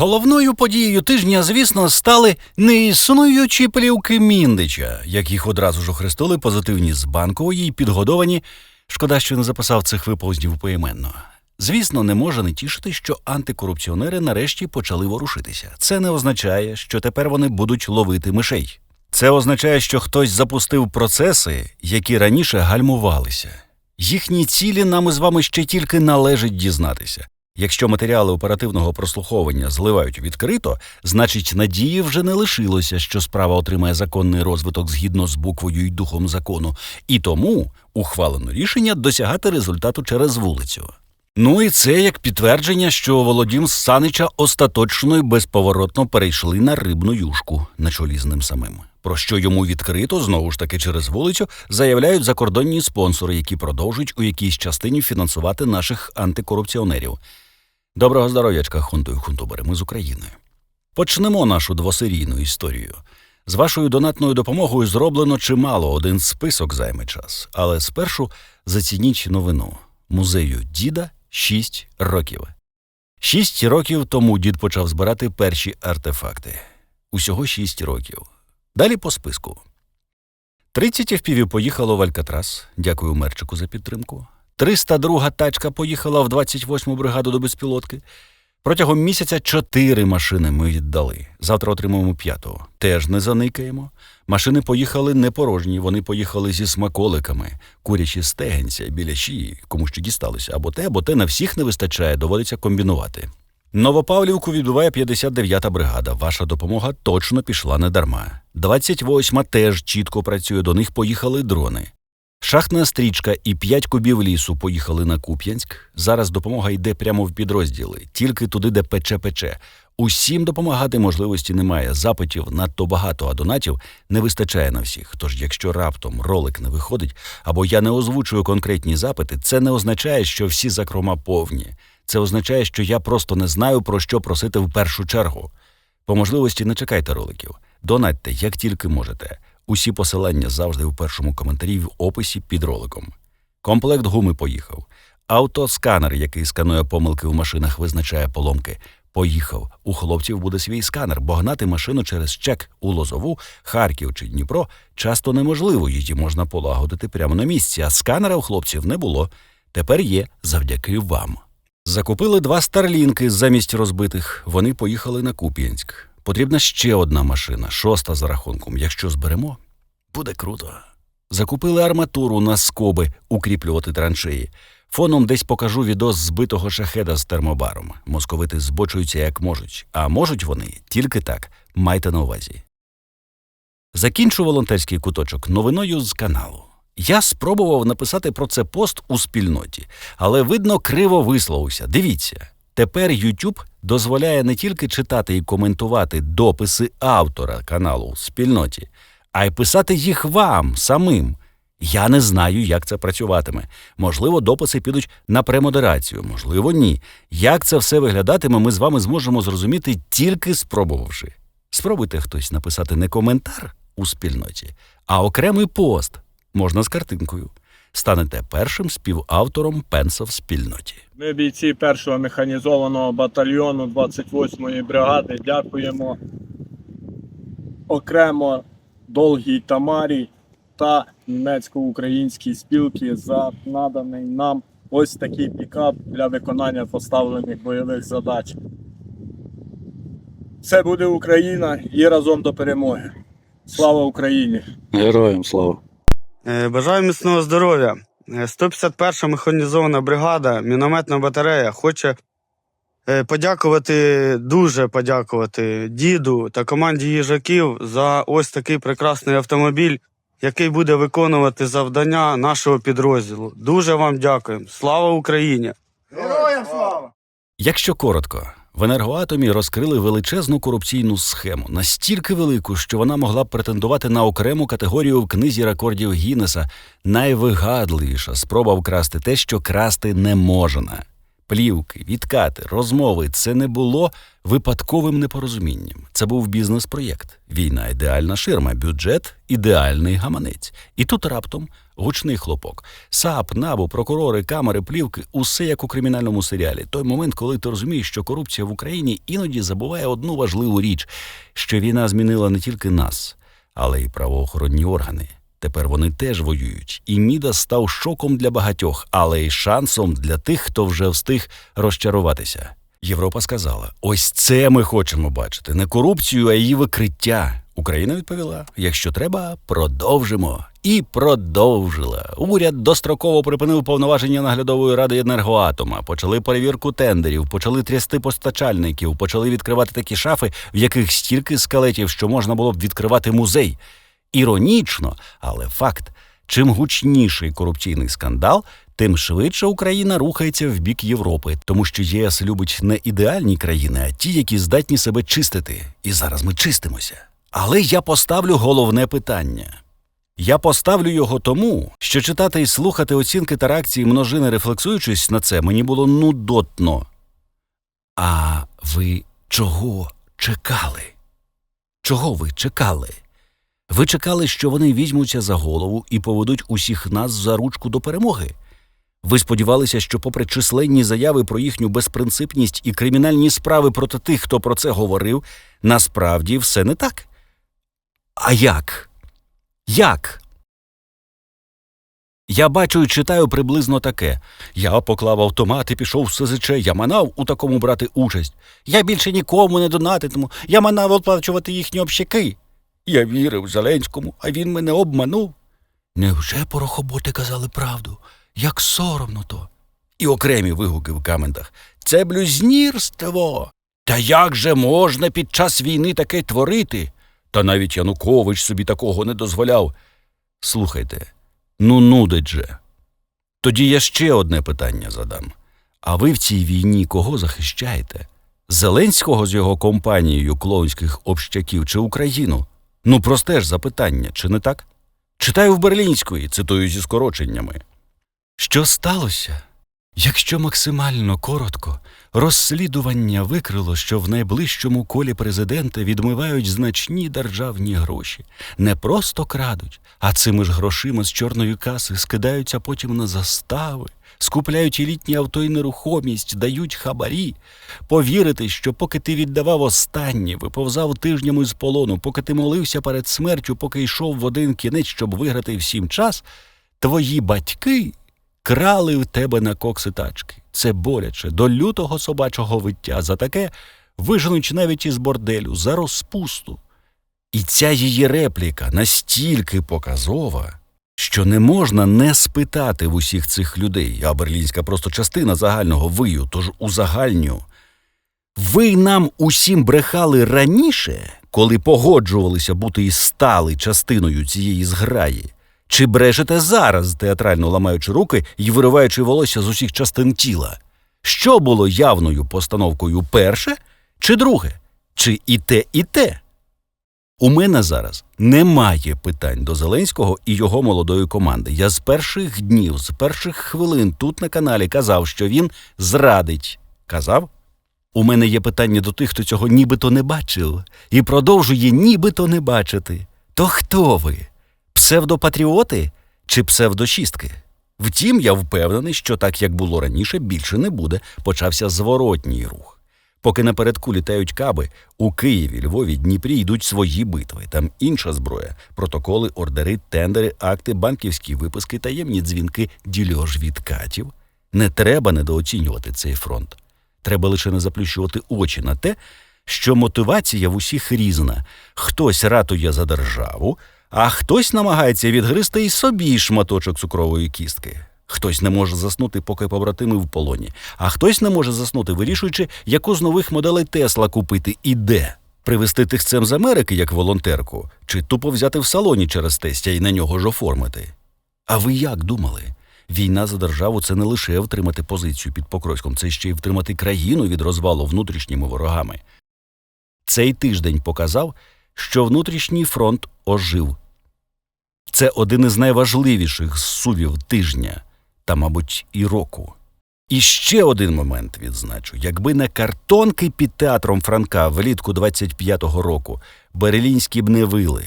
Головною подією тижня, звісно, стали неіснуючі плівки Міндича, як їх одразу ж охрестили позитивні з банкової й підгодовані. Шкода, що не записав цих виповздів поіменно. Звісно, не може не тішити, що антикорупціонери нарешті почали ворушитися. Це не означає, що тепер вони будуть ловити мишей. Це означає, що хтось запустив процеси, які раніше гальмувалися. Їхні цілі нам із вами ще тільки належить дізнатися. Якщо матеріали оперативного прослуховування зливають відкрито, значить надії вже не лишилося, що справа отримає законний розвиток згідно з буквою й духом закону, і тому ухвалено рішення досягати результату через вулицю. Ну і це як підтвердження, що Володім Санича остаточно і безповоротно перейшли на рибну юшку на чолі з ним самим. Про що йому відкрито, знову ж таки через вулицю, заявляють закордонні спонсори, які продовжують у якійсь частині фінансувати наших антикорупціонерів. Доброго здоров'ячка, хунту і хунтубери, ми з України. Почнемо нашу двосерійну історію. З вашою донатною допомогою зроблено чимало, один список займе час. Але спершу зацініть новину. Музею діда 6 років. Шість років тому дід почав збирати перші артефакти. Усього шість років. Далі по списку. 30 FPV поїхало в Алькатрас. Дякую Мерчику за підтримку. 302 тачка поїхала в 28-му бригаду до безпілотки. Протягом місяця чотири машини ми віддали. Завтра отримаємо п'ятого. Теж не заникаємо. Машини поїхали не порожні, вони поїхали зі смаколиками, курячі стегенця біля шиї, кому що дісталося, або те, або те на всіх не вистачає, доводиться комбінувати. Новопавлівку відбуває 59-та бригада. Ваша допомога точно пішла не дарма. 28-ма теж чітко працює, до них поїхали дрони. Шахтна стрічка і п'ять кубів лісу поїхали на Куп'янськ. Зараз допомога йде прямо в підрозділи, тільки туди, де пече пече. Усім допомагати можливості немає. Запитів надто багато, а донатів не вистачає на всіх. Тож, якщо раптом ролик не виходить, або я не озвучую конкретні запити, це не означає, що всі закрома повні. Це означає, що я просто не знаю, про що просити в першу чергу. По можливості не чекайте роликів. Донатьте, як тільки можете. Усі посилання завжди у першому коментарі в описі під роликом. Комплект гуми поїхав. Автосканер, який сканує помилки у машинах, визначає поломки. Поїхав. У хлопців буде свій сканер, бо гнати машину через чек у Лозову, Харків чи Дніпро часто неможливо, її можна полагодити прямо на місці, а сканера у хлопців не було. Тепер є завдяки вам. Закупили два старлінки замість розбитих. Вони поїхали на Куп'янськ. Потрібна ще одна машина, шоста за рахунком. Якщо зберемо, буде круто. Закупили арматуру на скоби укріплювати траншеї. Фоном десь покажу відос збитого шахеда з термобаром. Московити збочуються як можуть, а можуть вони тільки так. Майте на увазі. Закінчу волонтерський куточок новиною з каналу. Я спробував написати про це пост у спільноті, але видно криво висловився. Дивіться, тепер YouTube дозволяє не тільки читати і коментувати дописи автора каналу у спільноті, а й писати їх вам самим. Я не знаю, як це працюватиме. Можливо, дописи підуть на премодерацію, можливо, ні. Як це все виглядатиме, ми з вами зможемо зрозуміти тільки спробувавши. Спробуйте хтось написати не коментар у спільноті, а окремий пост, можна з картинкою. Станете першим співавтором пенса в спільноті. Ми бійці першого механізованого батальйону 28-ї бригади. Дякуємо окремо Долгій Тамарі та німецько-українській спілці за наданий нам ось такий пікап для виконання поставлених бойових задач. Це буде Україна і разом до перемоги. Слава Україні! Героям слава. Е, Бажаю міцного здоров'я. Е, 151 механізована бригада, мінометна батарея хоче е, подякувати, дуже подякувати діду та команді їжаків за ось такий прекрасний автомобіль, який буде виконувати завдання нашого підрозділу. Дуже вам дякуємо. Слава Україні! Героям слава! Якщо коротко, в енергоатомі розкрили величезну корупційну схему, настільки велику, що вона могла б претендувати на окрему категорію в книзі рекордів Гіннеса найвигадливіша спроба вкрасти те, що красти не можна. Плівки, відкати, розмови це не було випадковим непорозумінням. Це був бізнес-проєкт. Війна ідеальна ширма, бюджет ідеальний гаманець. І тут раптом гучний хлопок. САП, НАБУ, прокурори, камери, плівки усе як у кримінальному серіалі. Той момент, коли ти розумієш, що корупція в Україні іноді забуває одну важливу річ, що війна змінила не тільки нас, але й правоохоронні органи. Тепер вони теж воюють, і Міда став шоком для багатьох, але й шансом для тих, хто вже встиг розчаруватися. Європа сказала: ось це ми хочемо бачити, не корупцію, а її викриття. Україна відповіла: якщо треба, продовжимо. І продовжила. Уряд достроково припинив повноваження наглядової ради енергоатома, почали перевірку тендерів, почали трясти постачальників, почали відкривати такі шафи, в яких стільки скелетів, що можна було б відкривати музей. Іронічно, але факт: чим гучніший корупційний скандал, тим швидше Україна рухається в бік Європи, тому що ЄС любить не ідеальні країни, а ті, які здатні себе чистити. І зараз ми чистимося. Але я поставлю головне питання. Я поставлю його тому, що читати і слухати оцінки та реакції множини, рефлексуючись на це, мені було нудотно. А ви чого чекали? Чого ви чекали? Ви чекали, що вони візьмуться за голову і поведуть усіх нас за ручку до перемоги? Ви сподівалися, що, попри численні заяви про їхню безпринципність і кримінальні справи проти тих, хто про це говорив, насправді все не так? А як? Як? Я бачу і читаю приблизно таке. Я поклав автомат і пішов в СЗЧ. Я манав у такому брати участь. Я більше нікому не донатитиму. Я манав оплачувати їхні общаки. Я вірив Зеленському, а він мене обманув. Невже порохоботи казали правду? Як соромно то. І окремі вигуки в каментах. Це блюзнірство. Та як же можна під час війни таке творити? Та навіть Янукович собі такого не дозволяв. Слухайте, ну нудить же. Тоді я ще одне питання задам. А ви в цій війні кого захищаєте? Зеленського з його компанією клоунських общаків чи Україну? Ну, просте ж запитання, чи не так? Читаю в Берлінської, цитую зі скороченнями. Що сталося? Якщо максимально коротко, розслідування викрило, що в найближчому колі президента відмивають значні державні гроші. Не просто крадуть, а цими ж грошима з чорної каси скидаються потім на застави, скупляють елітні авто і нерухомість, дають хабарі. Повірити, що поки ти віддавав останнє, виповзав тижнями з полону, поки ти молився перед смертю, поки йшов в один кінець, щоб виграти всім час, твої батьки крали в тебе на кокси тачки. Це боляче до лютого собачого виття. За таке виженуть навіть із борделю за розпусту. І ця її репліка настільки показова, що не можна не спитати в усіх цих людей, а берлінська просто частина загального вию, тож узагальню. Ви нам усім брехали раніше, коли погоджувалися бути і стали частиною цієї зграї. Чи брешете зараз, театрально ламаючи руки і вириваючи волосся з усіх частин тіла? Що було явною постановкою перше чи друге? Чи і те, і те? У мене зараз немає питань до Зеленського і його молодої команди. Я з перших днів, з перших хвилин тут на каналі казав, що він зрадить. Казав? У мене є питання до тих, хто цього нібито не бачив, і продовжує нібито не бачити. То хто ви? Псевдопатріоти чи псевдошістки? Втім, я впевнений, що так як було раніше, більше не буде. Почався зворотній рух. Поки напередку літають каби, у Києві, Львові, Дніпрі йдуть свої битви. Там інша зброя, протоколи, ордери, тендери, акти, банківські виписки, таємні дзвінки, дільож відкатів. Не треба недооцінювати цей фронт. Треба лише не заплющувати очі на те, що мотивація в усіх різна. Хтось ратує за державу, а хтось намагається відгризти і собі шматочок цукрової кістки. Хтось не може заснути, поки побратими в полоні, а хтось не може заснути, вирішуючи, яку з нових моделей Тесла купити і де. Привезти тихцем з Америки як волонтерку, чи тупо взяти в салоні через тестя і на нього ж оформити. А ви як думали? Війна за державу це не лише втримати позицію під Покровськом, це ще й втримати країну від розвалу внутрішніми ворогами. Цей тиждень показав, що внутрішній фронт ожив. Це один із найважливіших зсувів тижня та, мабуть, і року. І ще один момент відзначу: якби не картонки під театром Франка влітку 25-го року, берлінські б не вили.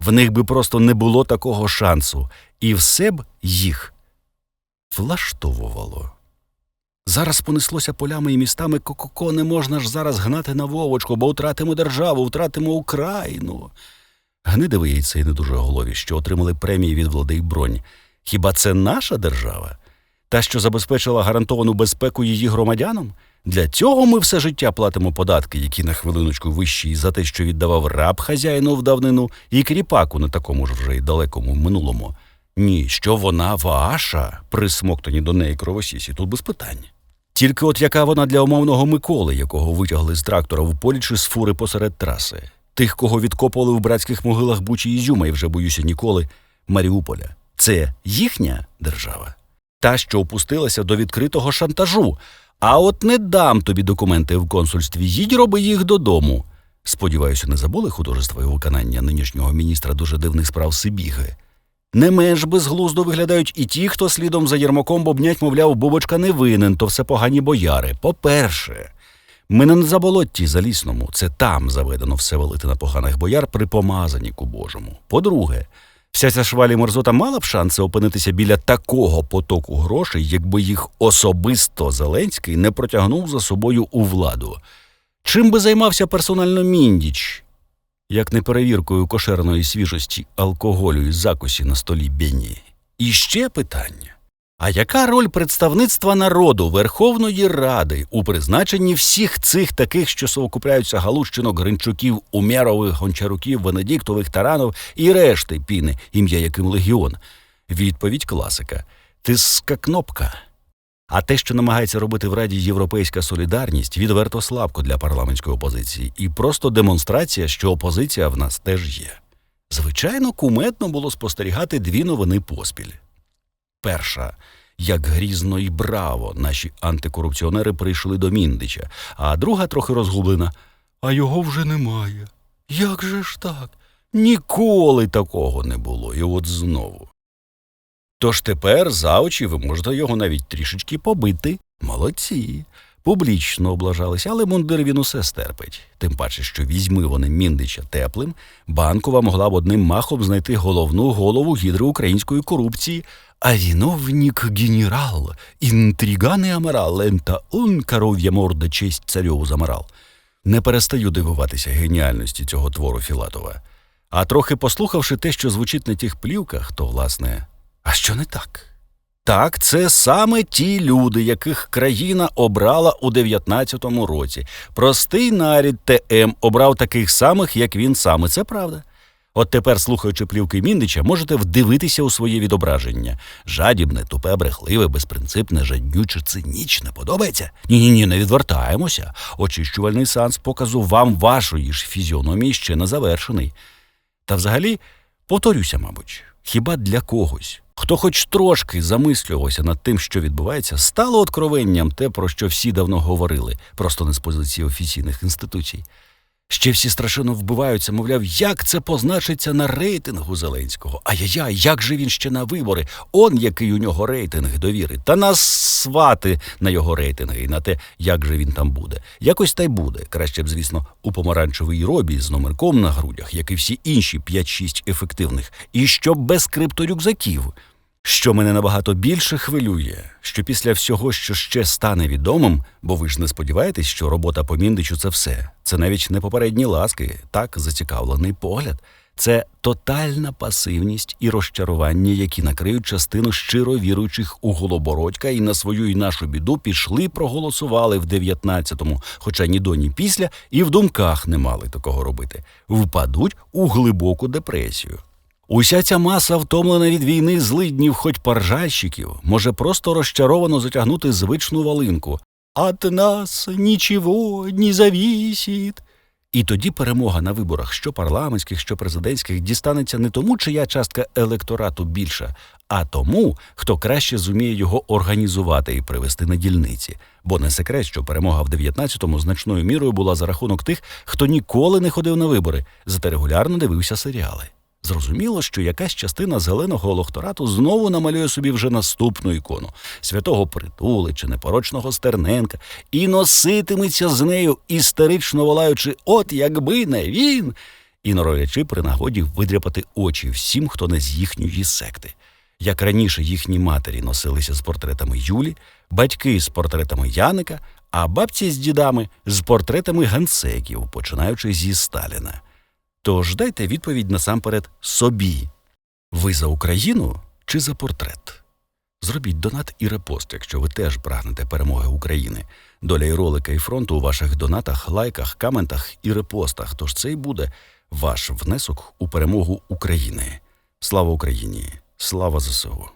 В них би просто не було такого шансу, і все б їх влаштовувало. Зараз понеслося полями і містами Кококо не можна ж зараз гнати на Вовочку, бо втратимо державу, втратимо Україну. Гнидиві яйце і не дуже голові, що отримали премії від влади бронь. Хіба це наша держава? Та, що забезпечила гарантовану безпеку її громадянам? Для цього ми все життя платимо податки, які на хвилиночку вищі за те, що віддавав раб хазяїну в давнину і кріпаку на такому ж вже й далекому минулому. Ні, що вона ваша, присмоктані до неї кровосісі, тут без питань. Тільки от яка вона для умовного Миколи, якого витягли з трактора в полі чи з фури посеред траси, тих, кого відкопували в братських могилах Бучі і Зюма, і вже боюся ніколи, Маріуполя. Це їхня держава, та, що опустилася до відкритого шантажу. А от не дам тобі документи в консульстві, їдь роби їх додому. Сподіваюся, не забули художество і виконання нинішнього міністра дуже дивних справ Сибіги. Не менш безглуздо виглядають і ті, хто слідом за Єрмаком бобнять, мовляв, Бубочка не винен, то все погані бояри. По-перше, ми не на заболотті залісному, це там заведено все валити на поганих бояр при помазаніку Божому. По-друге, вся ця швалі мерзота мала б шанси опинитися біля такого потоку грошей, якби їх особисто Зеленський не протягнув за собою у владу. Чим би займався персонально Міндіч, як не перевіркою кошерної свіжості алкоголю і закусі на столі Бенні? І ще питання. А яка роль представництва народу Верховної Ради у призначенні всіх цих таких, що совокупляються галущинок, гринчуків, умєрових, гончаруків, венедіктових, таранов і решти піни, ім'я яким легіон? Відповідь класика: тиска кнопка. А те, що намагається робити в Раді Європейська солідарність, відверто слабко для парламентської опозиції, і просто демонстрація, що опозиція в нас теж є. Звичайно, куметно було спостерігати дві новини поспіль. Перша, як грізно і браво наші антикорупціонери прийшли до Міндича, а друга трохи розгублена. А його вже немає. Як же ж так? Ніколи такого не було, і от знову. Тож тепер за очі ви можете його навіть трішечки побити. Молодці. Публічно облажались, але мундир він усе стерпить. Тим паче, що візьми вони Міндича теплим, банкова могла б одним махом знайти головну голову гідри української корупції, а виновник генерал, інтриган і аморал, ента он коров'я морда честь царьову заморал. Не перестаю дивуватися геніальності цього твору Філатова. А трохи послухавши те, що звучить на тих плівках, то, власне, а що не так? Так, це саме ті люди, яких країна обрала у 19-му році. Простий нарід ТМ обрав таких самих, як він сам, і це правда. От тепер, слухаючи плівки Міндича, можете вдивитися у своє відображення. Жадібне, тупе, брехливе, безпринципне, жаднюче, цинічне. Подобається? Ні-ні, ні, не відвертаємося. Очищувальний сеанс показу вам вашої ж фізіономії ще не завершений. Та взагалі, повторюся, мабуть, хіба для когось, хто хоч трошки замислювався над тим, що відбувається, стало откровенням те, про що всі давно говорили, просто не з позиції офіційних інституцій. Ще всі страшенно вбиваються, мовляв, як це позначиться на рейтингу Зеленського. Ай-яй-яй, як же він ще на вибори? Он який у нього рейтинг довіри. Та нас свати на його рейтинги і на те, як же він там буде. Якось та й буде. Краще б, звісно, у помаранчевій робі з номерком на грудях, як і всі інші 5-6 ефективних, і щоб без крипторюкзаків. Що мене набагато більше хвилює, що після всього, що ще стане відомим, бо ви ж не сподіваєтесь, що робота по Міндичу це все. Це навіть не попередні ласки, так зацікавлений погляд. Це тотальна пасивність і розчарування, які накриють частину щиро віруючих у Голобородька і на свою і нашу біду пішли, проголосували в 19-му, хоча ні до, ні після, і в думках не мали такого робити. Впадуть у глибоку депресію. Уся ця маса, втомлена від війни злиднів, хоч паржальщиків, може просто розчаровано затягнути звичну валинку. От нас нічого не завісить. І тоді перемога на виборах, що парламентських, що президентських, дістанеться не тому, чия частка електорату більша, а тому, хто краще зуміє його організувати і привести на дільниці. Бо не секрет, що перемога в 19-му значною мірою була за рахунок тих, хто ніколи не ходив на вибори, зате регулярно дивився серіали. Зрозуміло, що якась частина зеленого електорату знову намалює собі вже наступну ікону святого Притули чи непорочного Стерненка і носитиметься з нею, істерично волаючи, от якби не він, і норовлячи при нагоді видряпати очі всім, хто не з їхньої секти. Як раніше їхні матері носилися з портретами Юлі, батьки з портретами Яника, а бабці з дідами з портретами гансеків, починаючи зі Сталіна. Тож дайте відповідь насамперед собі. Ви за Україну чи за портрет? Зробіть донат і репост, якщо ви теж прагнете перемоги України. Доля і ролика і фронту у ваших донатах, лайках, каментах і репостах. Тож це й буде ваш внесок у перемогу України. Слава Україні! Слава ЗСУ!